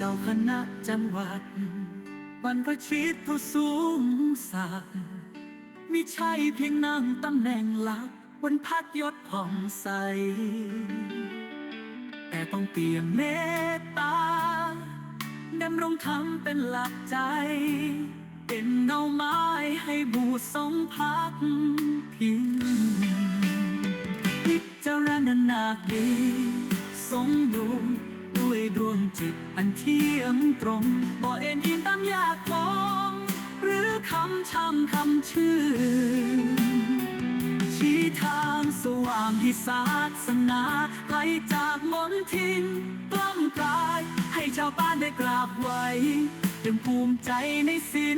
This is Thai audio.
จ้าคณะจังหวัดบรรพชิตผู้สูงศักดิ์มิใช่เพียงนั่งตำแหน่งหลักบนพัดยศผ่องใส แต่ต้องเปี่ยมเมตตาดำรงธรรมเป็นหลักใจ เป็นเงาไม้ให้บูทรงพักพิงพิจารณานาดีสมดุ อันเที่ยงตรงบ่เอ็นอินตามยากมอง หรือคำช้ำคำชื่อชี้ทางสว่างที่ศาสนาไกลจากมนทินกล้ำกลาย ให้ชาวบ้านได้กราบไหวเต็มภูมิใจในศิ